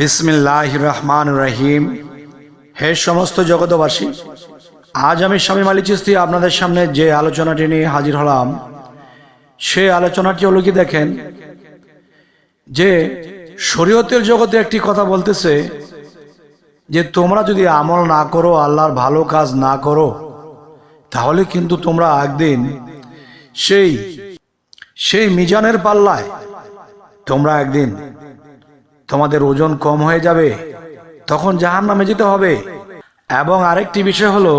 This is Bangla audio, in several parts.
বিসমিল্লাহ রহমান রহিম হে সমস্ত জগতবাসী আজ আমি স্বামী মালি চিস্তি আপনাদের সামনে যে আলোচনাটি নিয়ে হাজির হলাম, সে আলোচনাটি হলো কি দেখেন, যে শরীয়তের জগতে একটি কথা বলতেছে যে তোমরা যদি আমল না করো, আল্লাহর ভালো কাজ না করো, তাহলে কিন্তু তোমরা একদিন সেই সেই মিজানের পাল্লায় তোমরা একদিন তোমাদের ওজন কম হয়ে যাবে, তখন জাহান নামে যেতে হবে। এবং আরেকটি বিষয় হলো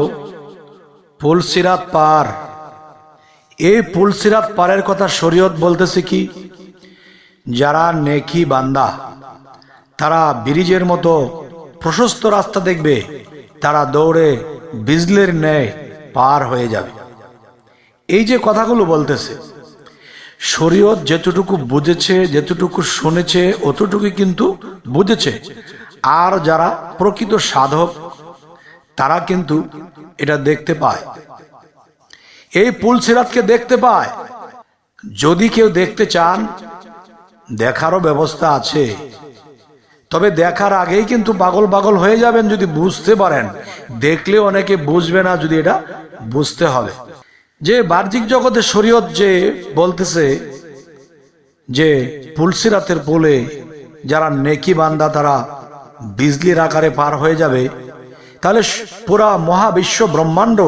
পুলসিরাত পার। এই পুলসিরাত পারের কথা শরীয়ত বলতেছে কি? যারা নেকি বান্দা, তারা ব্রিজের মতো প্রশস্ত রাস্তা দেখবে, তারা দৌড়ে বিজলের ন্যায় পার হয়ে যাবে। এই যে কথাগুলো বলতেছে শরীয়ত যেতটুকু বুঝেছে, যেতটুকু শুনেছে অতটুকু কিন্তু বুঝেছে। আর যারা প্রকৃত সাধক, তারা কিন্তু এটা দেখতে পায়। এই পুল সিরাতকে দেখতে পায়। যদি কেউ দেখতে চান, দেখারও ব্যবস্থা আছে। তবে দেখার আগেই কিন্তু পাগল পাগল হয়ে যাবেন যদি বুঝতে পারেন। দেখলে অনেকে বুঝবে না, যদি এটা বুঝতে হবে। যে বাহ্যিক জগতে শরীয়ত যে বলতেছে যে পুলসিরাতের পোলে যারা নেকি বান্দা তারা বিজলির আকারে পার হয়ে যাবে, তাহলে পুরা মহাবিশ্ব ব্রহ্মাণ্ড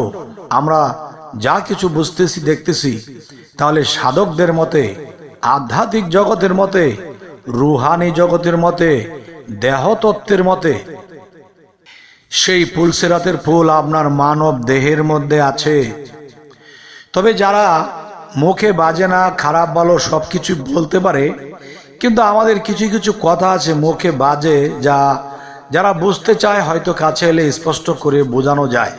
আমরা যা কিছু বুঝতেছি, দেখতেছি, তাহলে সাধকদের মতে, আধ্যাত্মিক জগতের মতে, রুহানি জগতের মতে, দেহতত্ত্বের মতে, সেই পুলসিরাতের ফুল আপনার মানব দেহের মধ্যে আছে। তবে যারা মুখে বাজে না, খারাপ, ভালো সব কিছু বলতে পারে, কিন্তু আমাদের কিছু কিছু কথা আছে মুখে বাজে যা, যারা বুঝতে চায় হয়তো কাছে এলে স্পষ্ট করে বোঝানো যায়।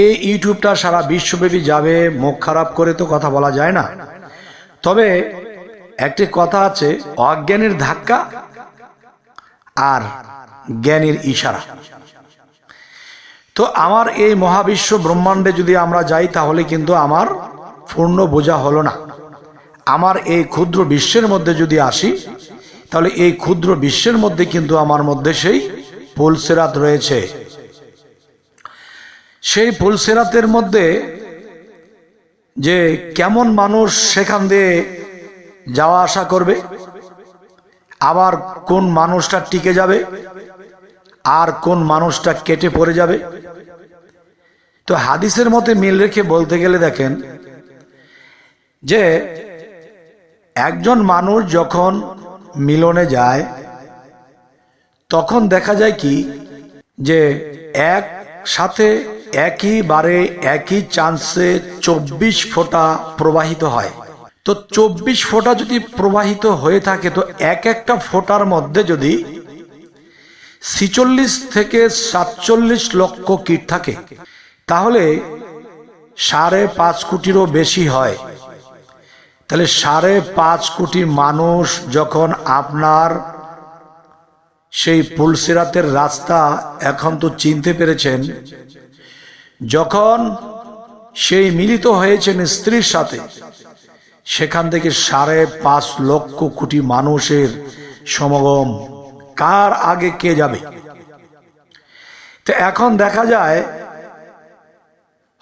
এই ইউটিউবটা সারা বিশ্বব্যাপী যাবে, মুখ খারাপ করে তো কথা বলা যায় না। তবে একটি কথা আছে, অজ্ঞানের ধাক্কা আর জ্ঞানীর ইশারা। তো আমার এই মহাবিশ্ব ব্রহ্মাণ্ডে যদি আমরা যাই, তাহলে কিন্তু আমার পূর্ণ বোঝা হলো না। আমার এই ক্ষুদ্র বিশ্বের মধ্যে যদি আসি, তাহলে এই ক্ষুদ্র বিশ্বের মধ্যে কিন্তু আমার মধ্যে সেই পুলসেরাত রয়েছে। সেই পুলসেরাতের মধ্যে যে কেমন মানুষ সেখান দিয়ে যাওয়া আসা করবে, আবার কোন মানুষটা টিকে যাবে, আর কোন মানুষটা কেটে পড়ে যাবে তো হাদিসের মতে মিল রেখে বলতে গেলে দেখেন যে একজন মানুষ যখন মিলনে যায়, তখন দেখা যায় কি যে এক সাথে একই বারে একই চান্সে চব্বিশ ফোঁটা প্রবাহিত হয়। তো চব্বিশ ফোঁটা যদি প্রবাহিত হয়ে থাকে, তো এক একটা ফোঁটার মধ্যে যদি ছিচল্লিশ থেকে সাতচল্লিশ লক্ষ কীট থাকে। তাহলে সাড়ে পাঁচ কোটিরও বেশি হয়। তাহলে সাড়ে পাঁচ কোটি মানুষ যখন আপনার সেই পুলসিরাতের রাস্তা এখন তো চিনতে পেরেছেন, যখন সেই মিলিত হয়েছেন স্ত্রীর সাথে, সেখান থেকে সাড়ে পাঁচ লক্ষ কোটি মানুষের সমাগম কার আগে কে যাবে? তো এখন দেখা যায়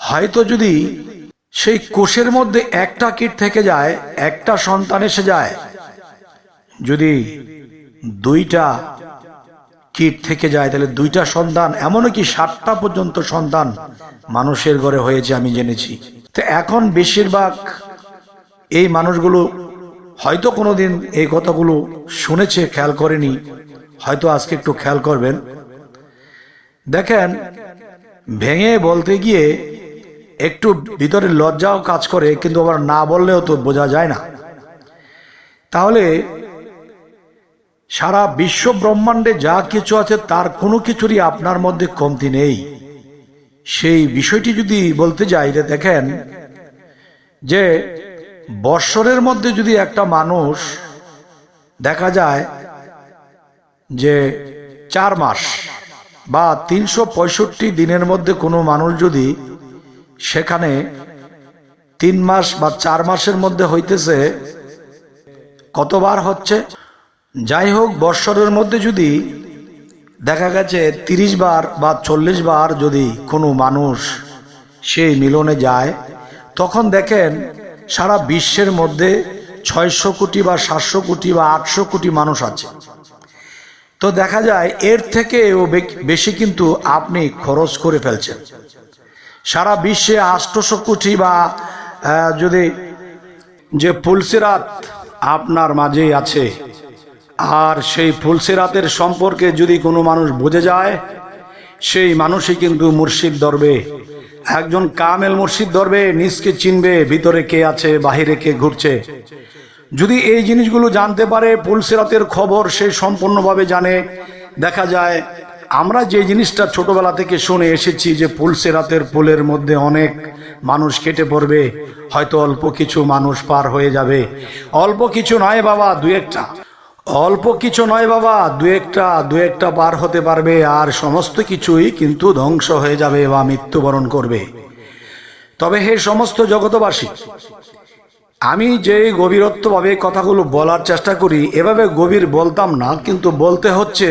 হয়তো যদি সেই কোষের মধ্যে একটা কীট থেকে যায়, একটা সন্তান এসে যায়, যদি দুইটা কীট থেকে যায়, তাহলে দুইটা সন্তান, এমনও কি ষাটটা পর্যন্ত সন্তান মানুষের ঘরে হয়েছে আমি জেনেছি। তো এখন বেশিরভাগ এই মানুষগুলো হয়তো কোনোদিন এই কথাগুলো শুনেছে, খেয়াল করেনি, হয়তো আজকে একটু খেয়াল করবেন। দেখেন, ভেঙে বলতে গিয়ে একটু ভিতরে লজ্জাও কাজ করে, কিন্তু আবার না বললেও তো বোঝা যায় না। তাহলে সারা বিশ্ব ব্রহ্মাণ্ডে যা কিছু আছে, তার কোনো কিছুরই আপনার মধ্যে কমতি নেই। সেই বিষয়টি যদি বলতে যাই, যে দেখেন, যে বৎসরের মধ্যে যদি একটা মানুষ দেখা যায় যে চার মাস বা তিনশো পঁয়ষট্টি দিনের মধ্যে কোনো মানুষ যদি সেখানে তিন মাস বা চার মাসের মধ্যে হইতেছে। কতবার হচ্ছে? যাই হোক, বৎসরের মধ্যে যদি দেখা গেছে তিরিশ বার বা চল্লিশ বার যদি কোনো মানুষ সেই মিলনে যায়, তখন দেখেন সারা বিশ্বের মধ্যে ছয়শো কোটি বা সাতশো কোটি বা আটশো কোটি মানুষ আছে। তো দেখা যায় এর থেকেও বেশি কিন্তু আপনি খরচ করে ফেলছেন। সারা বিশ্বে আষ্টশো কোটি বা যদি যে ফুলসিরাত আপনার মাঝেই আছে, আর সেই ফুলসিরাতের সম্পর্কে যদি কোনো মানুষ বুঝে যায়, সেই মানুষই কিন্তু মুর্শিদ ধরবে। একজন কামেল মুর্শিদ ধরবে, নিজকে চিনবে ভিতরে কে আছে, বাহিরে কে ঘুরছে। যদি এই জিনিসগুলো জানতে পারে পুলসিরাতের খবর সে সম্পূর্ণভাবে জানে। দেখা যায় আমরা যে জিনিসটা ছোটবেলা থেকে শুনে এসেছি যে পুলসে রাতের পুলের মধ্যে অনেক মানুষ কেটে পড়বে, হয়তো অল্প কিছু মানুষ পার হয়ে যাবে। অল্প কিছু নয় বাবা, দু একটা। অল্প কিছু নয় বাবা, দু একটা দু একটা পার হতে পারবে আর সমস্ত কিছুই কিন্তু ধ্বংস হয়ে যাবে বা মৃত্যুবরণ করবে। তবে হে সমস্ত জগতবাসী, আমি যে গভীরত্বভাবে কথাগুলো বলার চেষ্টা করি, এভাবে গভীর বলতাম না, কিন্তু বলতে হচ্ছে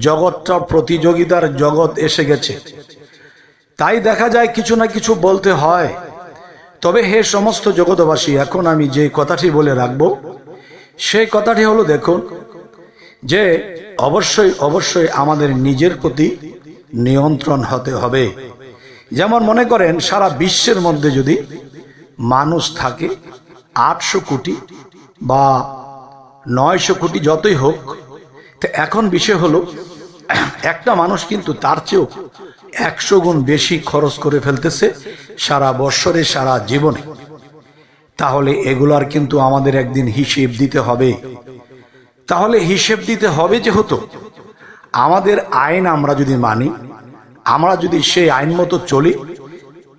জগৎটা প্রতিযোগিতার জগৎ এসে গেছে। তাই দেখা যায় কিছু না কিছু বলতে হয়। তবে হে সমস্ত জগতবাসী এখন আমি যে কথাটি বলে রাখব, সেই কথাটি হলো দেখুন যে অবশ্যই অবশ্যই আমাদের নিজের প্রতি নিয়ন্ত্রণ হতে হবে। যেমন মনে করেন, সারা বিশ্বের মধ্যে যদি মানুষ থাকে, আটশো কোটি বা নয়শো কোটি যতই হোক তো এখন বিষয় হলো, একটা মানুষ কিন্তু তার চেয়েও একশো গুণ বেশি খরচ করে ফেলতেছে সারা বৎসরে, সারা জীবনে। তাহলে এগুলার কিন্তু আমাদের একদিন হিসেব দিতে হবে। তাহলে হিসেব দিতে হবে যেহেতু, আমাদের আইন আমরা যদি মানি, আমরা যদি সেই আইন মতো চলি,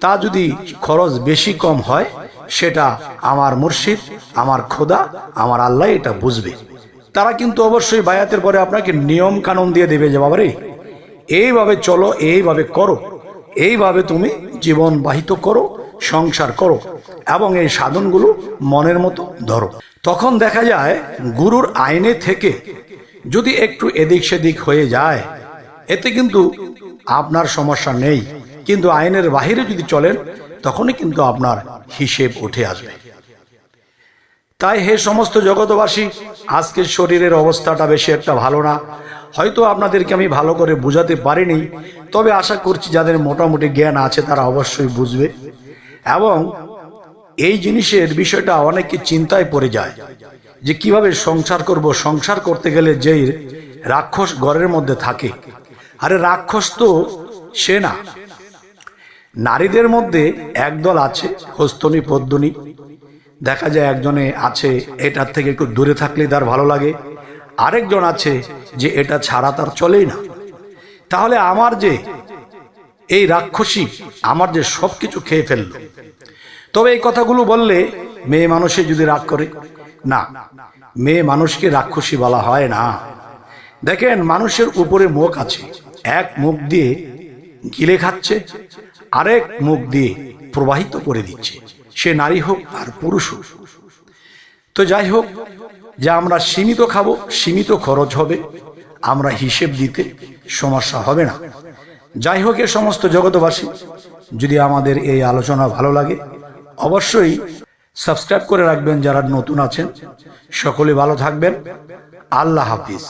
তা যদি খরচ বেশি কম হয়, সেটা আমার মুর্শিদ, আমার খোদা, আমার আল্লাহ এটা বুঝবে। তারা কিন্তু অবশ্যই বায়াতের পরে আপনাকে নিয়ম কানুন দিয়ে দেবে যে, বাবারে, এইভাবে চলো, এইভাবে করো। এইভাবে তুমি জীবন বাহিত করো, সংসার করো এবং এই সাধনগুলো মনের মতো ধরো। তখন দেখা যায়, গুরুর আইনে থেকে যদি একটু এদিক সেদিক হয়ে যায়, এতে কিন্তু আপনার সমস্যা নেই। কিন্তু আইনের বাহিরে যদি চলেন, তখনই কিন্তু আপনার হিসেব উঠে আসবে। তাই হে সমস্ত জগতবাসী আজকের শরীরের অবস্থাটা বেশি একটা ভালো না। হয়তো আপনাদেরকে আমি ভালো করে বোঝাতে পারিনি, তবে আশা করছি যাদের মোটামুটি জ্ঞান আছে তারা অবশ্যই বুঝবে। এবং এই জিনিসের বিষয়টা অনেকে চিন্তায় পড়ে যায়, যে কীভাবে সংসার করব। সংসার করতে গেলে যেই রাক্ষস ঘরের মধ্যে থাকে। আরে রাক্ষস তো সে না। নারীদের মধ্যে একদল আছে, হস্তনী, পদ্মনী। দেখা যায় একজনে আছে, এটার থেকে একটু দূরে থাকলে তার ভালো লাগে। আরেকজন আছে যে এটা ছাড়া তার চলেই না। তাহলে আমার যে এই রাক্ষসী আমার যে সব কিছু খেয়ে ফেলল। তবে এই কথাগুলো বললে মেয়ে মানুষে যদি রাগ করে, না, মেয়ে মানুষকে রাক্ষসী বলা হয় না। দেখেন, মানুষের উপরে মুখ আছে। এক মুখ দিয়ে গিলে খাচ্ছে, আরেক মুখ দিয়ে প্রবাহিত করে দিচ্ছে। সে নারী হোক আর পুরুষ হোক। তো যাই হোক, যে আমরা সীমিত খাব, সীমিত খরচ হবে, আমরা হিসেব দিতে সমস্যা হবে না। যাই হোক, এ সমস্ত জগতবাসী যদি আমাদের এই আলোচনা ভালো লাগে, অবশ্যই সাবস্ক্রাইব করে রাখবেন যারা নতুন আছেন। সকলে ভালো থাকবেন। আল্লাহ হাফিজ।